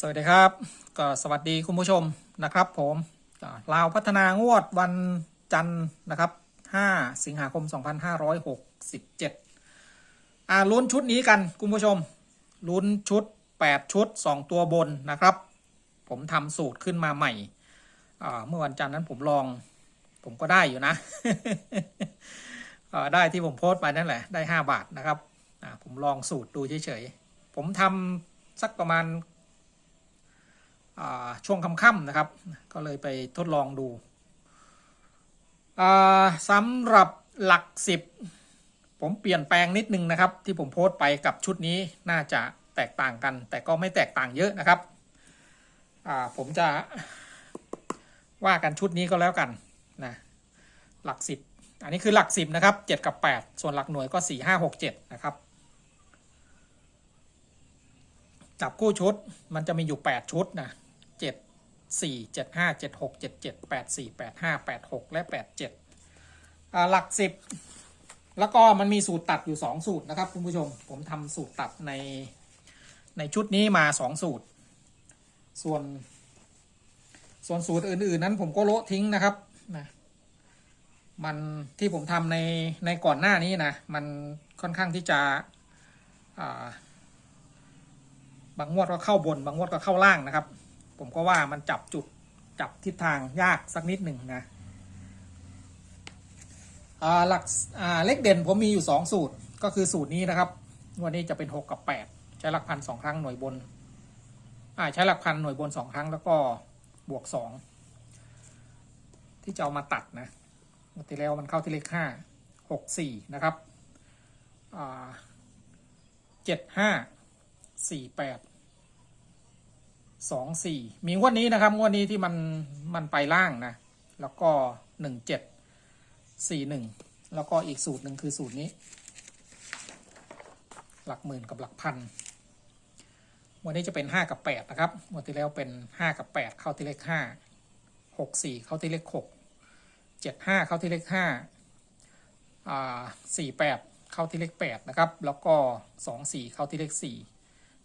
สวัสดีครับก็สวัสดีคุณผู้ชมนะครับผมลาวพัฒนางวดวันจันทร์นะครับ 5 สิงหาคม 2567 อ่าลุ้นชุดนี้กันคุณผู้ชม ลุ้นชุด 8 ชุด 2 ตัวบนนะครับ ผมทำสูตรขึ้นมาใหม่เมื่อวันจันทร์นั้นผมลอง ผมก็ได้อยู่นะ ได้ที่ผมโพสต์ไปนั่นแหละ ได้ 5 บาทนะครับผมลองสูตรดูเฉยๆ ผมทำสักประมาณ ช่วงค่ำๆนะครับ ก็เลยไปทดลองดูสำหรับหลักสิบผมเปลี่ยนแปลงนิดนึงนะครับ ที่ผมโพสต์ไปกับชุดนี้น่าจะแตกต่างกัน แต่ก็ไม่แตกต่างเยอะนะครับ ผมจะว่ากันชุดนี้ก็แล้วกันนะหลักสิบอันนี้คือหลักสิบนะครับเจ็ดกับแปดส่วนหลักหน่วยก็สี่ห้าหกเจ็ดนะครับ จับคู่ชุดมันจะมีอยู่ 8 ชุดนะ 7 4 7 5 7 6 7 7 8 4 8 5 8 6และ8 7อ่าหลัก10แล้วก็มันมีสูตรตัดอยู่2สูตรนะครับคุณผู้ชมผมทำสูตรตัดในในชุดนี้มา2สูตร ส่วน ส่วนสูตรอื่น ๆ นั้นผมก็โละทิ้งนะครับนะมันที่ผมทำในในก่อนหน้านี้นะมันค่อนข้างที่จะาบางงวดก็เข้าบน บางงวดก็เข้าล่างนะครับ ผมก็ว่ามันจับจุดจับทิศทางยากสักนิดหนึ่งนะหลักเลขเด่นผมมีอยู่ 2 สูตรก็คือสูตรนี้นะครับวันนี้จะเป็น 6 กับ 8 ใช้หลักพันสองครั้งหน่วยบนใช้หลักพันหน่วยบน 2 ครั้งแล้วก็บวก 2 ที่จะเอามาตัดนะงวดที่แล้วมันเข้าที่เลข 5 6 4 นะครับ7 5สี่แปด สองสี่มีงวดนี้นะครับงวดนี้ที่มันมันไปล่างนะ แล้วก็หนึ่งเจ็ดสี่หนึ่งแล้วก็อีกสูตรหนึ่งคือสูตรนี้ หลักหมื่นกับหลักพันวันนี้จะเป็นห้ากับแปดนะครับวันที่แล้วเป็นห้ากับแปดเข้าที่เลขห้าหกสี่เข้าที่เลขหกเจ็ดห้าเข้าที่เลขห้าอ่าสี่แปดเข้าที่เลขแปดนะครับ แล้วก็สองสี่เข้าที่เลขสี่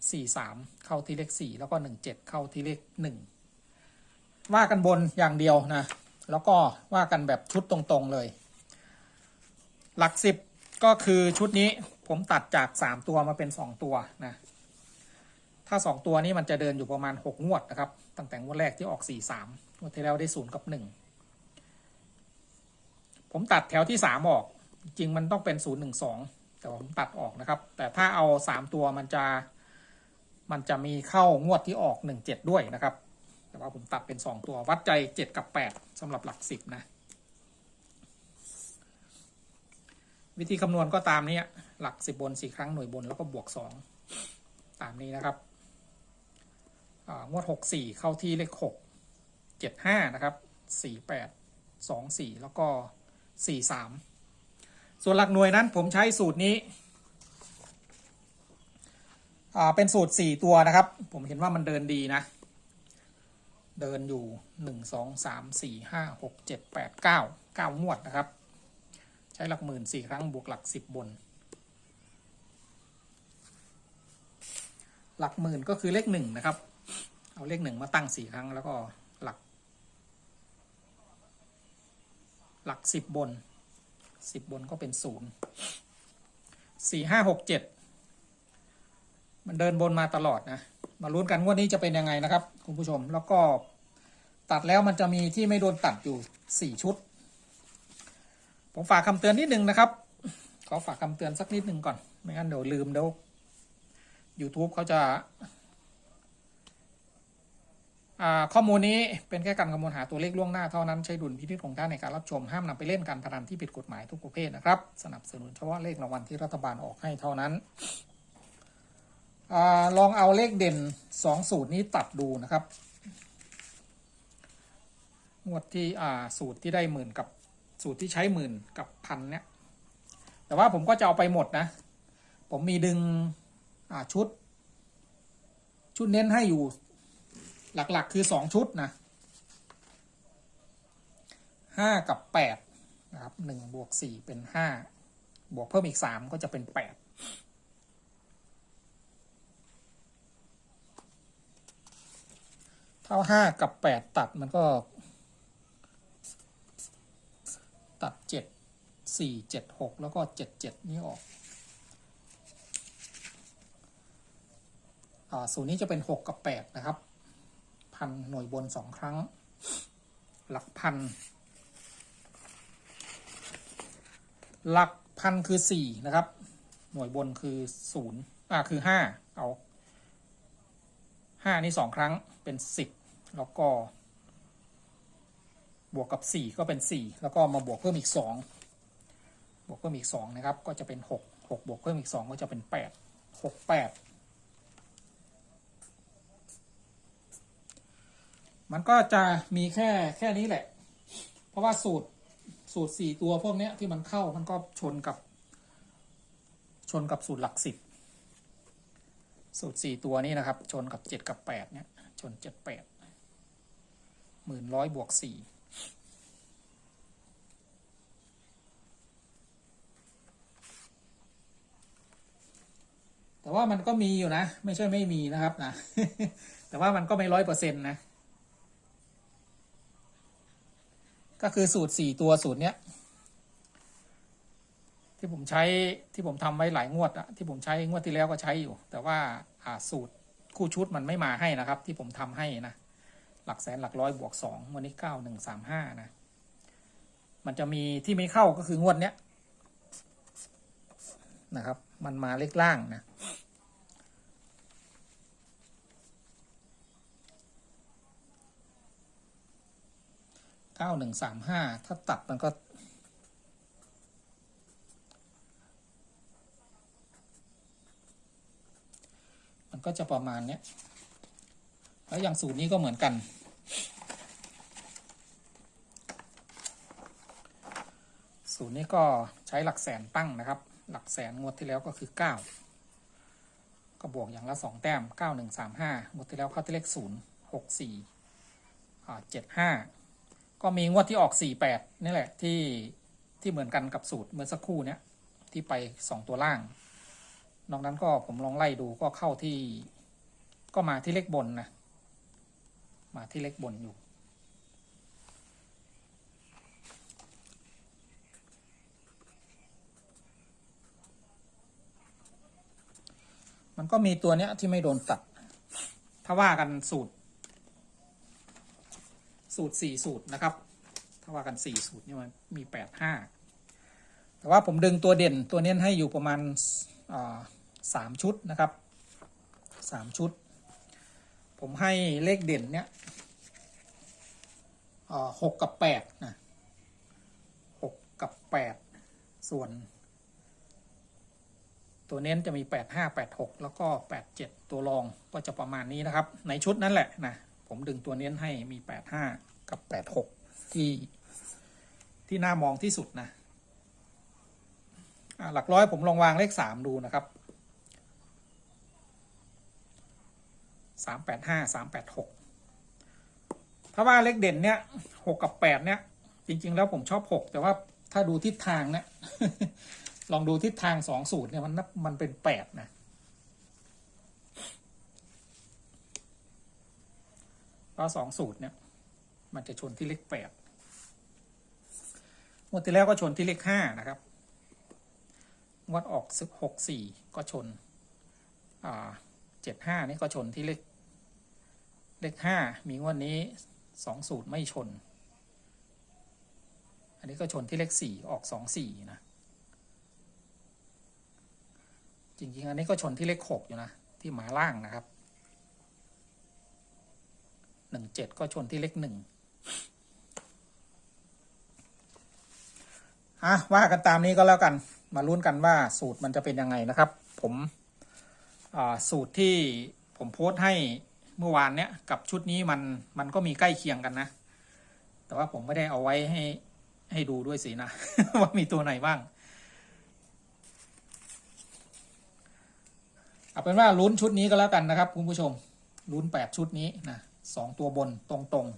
สี่สามเข้าที่เลขสี่แล้วก็หนึ่งเจ็ดเข้าที่เลขหนึ่งว่ากันบนอย่างเดียวนะ แล้วก็ว่ากันแบบชุดตรงๆเลย หลักสิบก็คือชุดนี้ผมตัดจากสามตัวมาเป็นสองตัวนะ ถ้าสองตัวนี้มันจะเดินอยู่ประมาณหกงวดนะครับ ตั้งแต่งวดแรกที่ออกสี่สามงวดที่แล้วได้ศูนย์กับหนึ่งผมตัดแถวที่สามออก จริงมันต้องเป็นศูนย์หนึ่งสองแต่ผมตัดออกนะครับ แต่ถ้าเอาสามตัวมันจะ มันจะมีเข้างวดที่ออก 1 7 ด้วยนะครับ แต่ว่าผมตัดเป็น 2 ตัววัดใจ 7 กับ 8สำหรับหลัก 10 นะ วิธีคำนวณก็ตามนี้หลัก 10 บน 4 ครั้งหน่วยบนแล้วก็บวก 2 ตามนี้นะครับงวด 6 4 เข้าที่เลข 6 7 5 นะครับ 4 8 2 4 แล้วก็ 4 3 ส่วนหลักหน่วยนั้นผมใช้สูตรนี้ อ่าเป็นสูตรสี่ตัวนะครับ ผมเห็นว่ามันเดินดีนะ เดินอยู่หนึ่งสองสามสี่ห้าหกเจ็ดแปดเก้าเก้างวดนะครับ ใช้หลักหมื่นสี่ครั้งบวกหลักสิบบน หลักหมื่นก็คือเลขหนึ่งนะครับ เอาเลขหนึ่งมาตั้งสี่ครั้งแล้วก็หลัก หลักสิบบนสิบบนก็เป็นศูนย์สี่ห้าหกเจ็ด มันเดินบนมาตลอดนะ มาลุ้นกันงวดนี้จะเป็นยังไงนะครับ คุณผู้ชม แล้วก็ตัดแล้วมันจะมีที่ไม่โดนตัดอยู่สี่ชุด ผมฝากคำเตือนนิดนึงนะครับ ขอฝากคำเตือนสักนิดนึงก่อน ไม่งั้นเดี๋ยวลืมเดี๋ยว YouTube เขาจะข้อมูลนี้เป็นแค่การคำนวณหาตัวเลขล่วงหน้าเท่านั้นใช้ดุลพินิจของท่านในการรับชมห้ามนำไปเล่นการพนันที่ผิดกฎหมายทุกประเภทนะครับ สนับสนุนเฉพาะเลขรางวัลที่รัฐบาลออกให้เท่านั้น ลองเอาเลขเด่นสองสูตรนี้ตัดดูนะครับงวดที่สูตรที่ได้หมื่นกับสูตรที่ใช้หมื่นกับพันเนี่ยแต่ว่าผมก็จะเอาไปหมดนะ ผมมีดึงชุด ชุดเน้นให้อยู่หลักๆคือสองชุดนะห้ากับแปดนะครับหนึ่งบวกสี่เป็นห้าบวกเพิ่มอีกสามก็จะเป็นแปด ถ้าห้ากับแปดตัดมันก็ ตัดเจ็ดสี่เจ็ดหกแล้วก็เจ็ดเจ็ดนี้ออกอ่าสูตรนี้จะเป็นหกกับแปดนะครับ พันหน่วยบนสองครั้ง หลักพัน หลักพันคือสี่นะครับ หน่วยบนคือศูนย์อ่าคือห้าเอาห้านี่สองครั้งเป็นสิบ แล้วก็ บวกกับสี่ก็เป็นสี่แล้วก็มาบวกเพิ่มอีกสองบวกเพิ่มอีกสองนะครับ ก็จะเป็นหกหกบวกเพิ่มอีกสองก็จะเป็นแปดหกแปดมันก็จะมีแค่แค่นี้แหละ เพราะว่าสูตรสูตรสี่ตัวพวกนี้ที่มันเข้ามันก็ชนกับ ชนกับสูตรหลักสิบสูตรสี่ตัวนี้นะครับ ชนกับเจ็ดกับแปดเนี่ย ชนเจ็ดแปด หมื่นร้อยบวกสี่แต่ว่ามันก็มีอยู่นะ ไม่ใช่ไม่มีนะครับนะ แต่ว่ามันก็ไม่ร้อยเปอร์เซ็นต์นะ ก็คือสูตรสี่ตัวสูตรเนี้ย ที่ผมใช้ที่ผมทำไว้หลายงวดอะที่ผมใช้งวดที่แล้วก็ใช้อยู่ แต่ว่าอ่าสูตรคู่ชุดมันไม่มาให้นะครับ ที่ผมทำให้นะ หลักแสนหลักร้อยบวกสองวันนี้เก้าหนึ่งสามห้านะ มันจะมีที่ไม่เข้าก็คืองวดเนี้ยนะครับ มันมาเลขล่างนะเก้าหนึ่งสามห้าถ้าตัดมันก็มันก็จะประมาณเนี้ย แล้วอย่างสูตรนี้ก็เหมือนกัน สูตรนี้ก็ใช้หลักแสนตั้งนะครับ หลักแสนงวดที่แล้วก็คือเก้าก็บวกอย่างละสองแต้มเก้าหนึ่งสามห้างวดที่แล้วเข้าที่เลขศูนย์หกสี่เจ็ดห้าก็มีงวดที่ออกสี่แปดนี่แหละที่ที่เหมือนกันกับสูตรเมื่อสักครู่เนี้ยที่ไปสองตัวล่าง นอกนั้นก็ผมลองไล่ดูก็เข้าที่ก็มาที่เลขบนนะ มาที่เลขบนอยู่ มันก็มีตัวเนี้ยที่ไม่โดนตัด ถ้าว่ากันสูตร สูตรสี่สูตรนะครับ ถ้าว่ากันสี่สูตรนี่มันมีแปดห้าแต่ว่าผมดึงตัวเด่นตัวเน้นให้อยู่ประมาณสามชุดนะครับสามชุด ผมให้เลขเด่นเนี้ยหกกับแปดนะหกกับแปดส่วน ตัวเน้นจะมีแปดห้าแปดหกแล้วก็แปดเจ็ดตัวรองก็จะประมาณนี้นะครับ ในชุดนั้นแหละนะผมดึงตัวเน้นให้มีแปดห้ากับแปดหกที่ที่น่ามองที่สุดนะะหลักร้อยผมลองวางเลขสามดูนะครับ สามแปดห้าสามแปดหกถ้าว่าเลขเด่นเนี้ยหกกับแปดเนี้ยจริง ๆ แล้วผมชอบหกแต่ว่าถ้าดูทิศทางเนี้ยลองดูทิศทางสองสูตรเนี่ยมันนับมันเป็นแปดนะเพราะสองสูตรเนี่ย มันจะชนที่เลขแปดงวดที่แล้วก็ชนที่เลขห้านะครับงวดออกสิบหกสี่ก็ชนอ่าเจ็ดห้านี่ก็ชนที่เลข เลขห้ามีงวดนี้สองสูตรไม่ชน อันนี้ก็ชนที่เลขสี่ออกสองสี่นะ จริงๆ อันนี้ก็ชนที่เลขหกอยู่นะ ที่หมาล่างนะครับหนึ่งเจ็ดก็ชนที่เลขหนึ่งอะว่ากันตามนี้ก็แล้วกัน มาลุ้นกันว่าสูตรมันจะเป็นยังไงนะครับ ผมสูตรที่ผมโพสต์ให้ เมื่อวานเนี้ยกับชุดนี้มันมันก็มีใกล้เคียงกันนะ แต่ว่าผมไม่ได้เอาไว้ให้ให้ดูด้วยสินะ ว่ามีตัวไหนบ้าง เอาเป็นว่าลุ้นชุดนี้ก็แล้วกันนะครับคุณผู้ชมลุ้นแปดชุดนี้นะสองตัวบนตรงๆ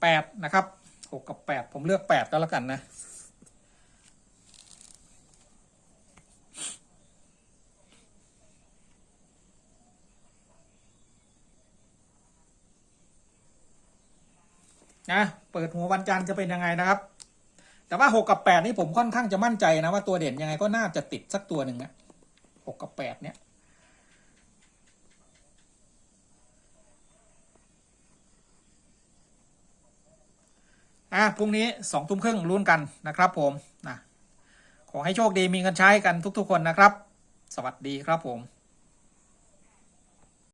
แปดนะครับหกกับแปดผมเลือกแปดก็แล้วกันนะ นะเปิดหัววันจันทร์จะเป็นยังไงนะครับ แต่ว่าหกกับแปดนี่ผมค่อนข้างจะมั่นใจนะว่าตัวเด่นยังไงก็น่าจะติดสักตัวหนึ่งอะหกกับแปดเนี่ยอะพรุ่งนี้สองทุ่มครึ่งลุ้นกันนะครับ ผมนะขอให้โชคดีมีเงินใช้กันทุก ๆ คนนะครับ สวัสดีครับผม